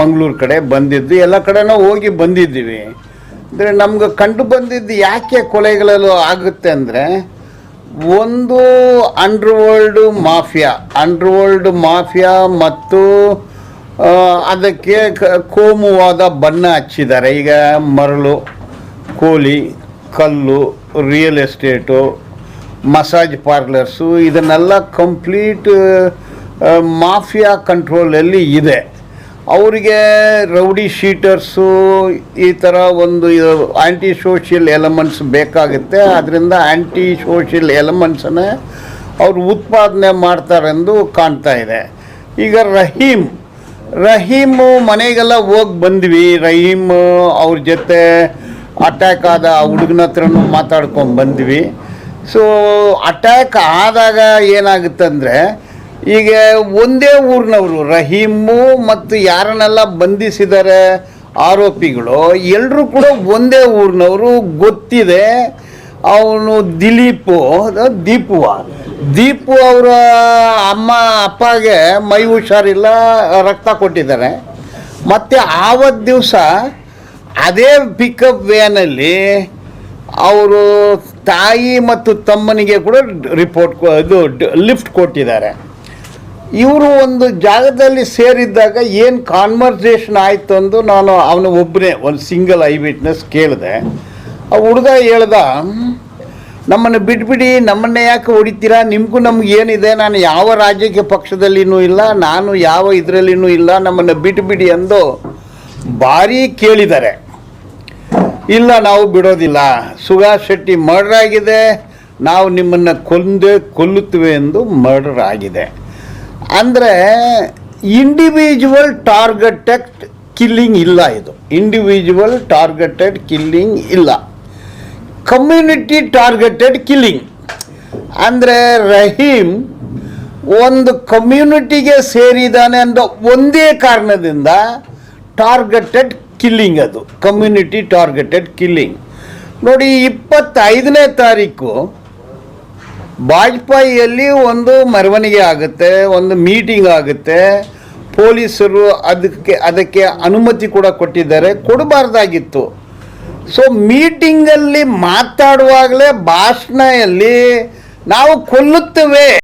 ಮಂಗಳೂರು ಕಡೆ ಬಂದಿದ್ದು ಎಲ್ಲ ಕಡೆನೂ ಹೋಗಿ ಬಂದಿದ್ದೀವಿ. ಅಂದರೆ ನಮ್ಗೆ ಕಂಡು ಬಂದಿದ್ದು ಯಾಕೆ ಕೊಲೆಗಳಲ್ಲೂ ಆಗುತ್ತೆ ಅಂದರೆ, ಒಂದು ಅಂಡರ್ವರ್ಲ್ಡ್ ಮಾಫಿಯಾ ಅಂಡರ್ವರ್ಲ್ಡ್ ಮಾಫಿಯಾ ಮತ್ತು ಅದಕ್ಕೆ ಕೋಮುವಾದ ಬಣ್ಣ ಹಚ್ಚಿದ್ದಾರೆ. ಈಗ ಮರಳು ಕೋಲಿ ಕಲ್ಲು ರಿಯಲ್ ಎಸ್ಟೇಟು ಮಸಾಜ್ ಪಾರ್ಲರ್ಸು ಇದನ್ನೆಲ್ಲ ಕಂಪ್ಲೀಟ್ ಮಾಫಿಯಾ ಕಂಟ್ರೋಲಲ್ಲಿ ಇದೆ. ಅವರಿಗೆ ರೌಡಿ ಶೀಟರ್ಸು ಈ ಥರ ಒಂದು ಆ್ಯಂಟಿ ಸೋಷಿಯಲ್ ಎಲಮೆಂಟ್ಸ್ ಬೇಕಾಗುತ್ತೆ. ಅದರಿಂದ ಆ್ಯಂಟಿ ಸೋಷಿಯಲ್ ಎಲಮೆಂಟ್ಸನ್ನೇ ಅವರು ಉತ್ಪಾದನೆ ಮಾಡ್ತಾರೆಂದು ಕಾಣ್ತಾ ಇದೆ. ಈಗ ರಹೀಮ್, ರಹೀಮು ಮನೆಗೆಲ್ಲ ಹೋಗಿ ಬಂದ್ವಿ. ರಹೀಮ್ ಅವ್ರ ಜೊತೆ ಅಟ್ಯಾಕ್ ಆದ ಹುಡುಗನ ಹತ್ರನೂ ಮಾತಾಡ್ಕೊಂಡು ಬಂದ್ವಿ. ಸೊ ಅಟ್ಯಾಕ್ ಆದಾಗ ಏನಾಗುತ್ತಂದರೆ ಈಗ ಒಂದೇ ಊರಿನವರು, ರಹೀಮು ಮತ್ತು ಯಾರನ್ನೆಲ್ಲ ಬಂಧಿಸಿದ್ದಾರೆ ಆರೋಪಿಗಳು ಎಲ್ಲರೂ ಕೂಡ ಒಂದೇ ಊರಿನವರು, ಗೊತ್ತಿದೆ. ಅವನು ದಿಲೀಪು ದೀಪುವ ದೀಪು ಅವರ. ಅಮ್ಮ, ಅಪ್ಪಗೆ ಮೈ ಹುಷಾರಿಲ್ಲ, ರಕ್ತ ಕೊಟ್ಟಿದ್ದಾರೆ. ಮತ್ತು ಆವತ್ತು ದಿವಸ ಅದೇ ಪಿಕಪ್ ವ್ಯಾನಲ್ಲಿ ಅವರು ತಾಯಿ ಮತ್ತು ತಮ್ಮನಿಗೆ ಕೂಡ ರಿಪೋರ್ಟ್ ಇದು ಲಿಫ್ಟ್ ಕೊಟ್ಟಿದ್ದಾರೆ. ಇವರು ಒಂದು ಜಾಗದಲ್ಲಿ ಸೇರಿದ್ದಾಗ ಏನು ಕಾನ್ವರ್ಸೇಷನ್ ಆಯಿತು ಅಂದು ನಾನು ಅವನು ಒಬ್ಬನೇ ಒಂದು ಸಿಂಗಲ್ ಐ ವಿಟ್ನೆಸ್ ಕೇಳಿದೆ. ಆ ಹುಡುಗ ಹೇಳ್ದ, ನಮ್ಮನ್ನು ಬಿಟ್ಬಿಡಿ, ನಮ್ಮನ್ನೇ ಯಾಕೆ ಹೊಡಿತೀರಾ? ನಿಮಗೂ ನಮ್ಗೆ ಏನಿದೆ? ನಾನು ಯಾವ ರಾಜಕೀಯ ಪಕ್ಷದಲ್ಲಿನೂ ಇಲ್ಲ, ನಾನು ಯಾವ ಇದರಲ್ಲಿನೂ ಇಲ್ಲ, ನಮ್ಮನ್ನು ಬಿಟ್ಬಿಡಿ ಅಂದು ಭಾರಿ ಕೇಳಿದ್ದಾರೆ. ಇಲ್ಲ, ನಾವು ಬಿಡೋದಿಲ್ಲ. ಸುಭಾಷ್ ಶೆಟ್ಟಿ ಮರ್ಡರ್ ಆಗಿದೆ. ನಾವು ನಿಮ್ಮನ್ನು ಕೊಂದೇ, ಕೊಲ್ಲುತ್ತೇವೆ ಎಂದು ಮರ್ಡರ್ ಆಗಿದೆ. ಅಂದರೆ ಇಂಡಿವಿಜುವಲ್ ಟಾರ್ಗೆಟೆಡ್ ಕಿಲ್ಲಿಂಗ್ ಇಲ್ಲ ಇದು. ಇಂಡಿವಿಜುವಲ್ ಟಾರ್ಗೆಟೆಡ್ ಕಿಲ್ಲಿಂಗ್ ಇಲ್ಲ. ಕಮ್ಯುನಿಟಿ ಟಾರ್ಗೆಟೆಡ್ ಕಿಲ್ಲಿಂಗ್ ಅಂದರೆ ರಹೀಮ್ ಒಂದು ಕಮ್ಯುನಿಟಿಗೆ ಸೇರಿದಾನೆ ಅನ್ನೋ ಒಂದೇ ಕಾರಣದಿಂದ ಟಾರ್ಗೆಟೆಡ್ ಕಿಲ್ಲಿಂಗ್ ಅದು. ಕಮ್ಯುನಿಟಿ ಟಾರ್ಗೆಟೆಡ್ ಕಿಲ್ಲಿಂಗ್ ನೋಡಿ, ಇಪ್ಪತ್ತೈದನೇ ತಾರೀಕು ಬಾಜ್ಪಾಯಿಯಲ್ಲಿ ಒಂದು ಮೆರವಣಿಗೆ ಆಗುತ್ತೆ, ಒಂದು ಮೀಟಿಂಗ್ ಆಗುತ್ತೆ. ಪೊಲೀಸರು ಅದಕ್ಕೆ ಅದಕ್ಕೆ ಅನುಮತಿ ಕೂಡ ಕೊಟ್ಟಿದ್ದಾರೆ. ಕೊಡಬಾರ್ದಾಗಿತ್ತು. ಸೊ ಮೀಟಿಂಗಲ್ಲಿ ಮಾತಾಡುವಾಗಲೇ ಭಾಷಣದಲ್ಲಿ ನಾವು ಕೊಲ್ಲುತ್ತೇವೆ.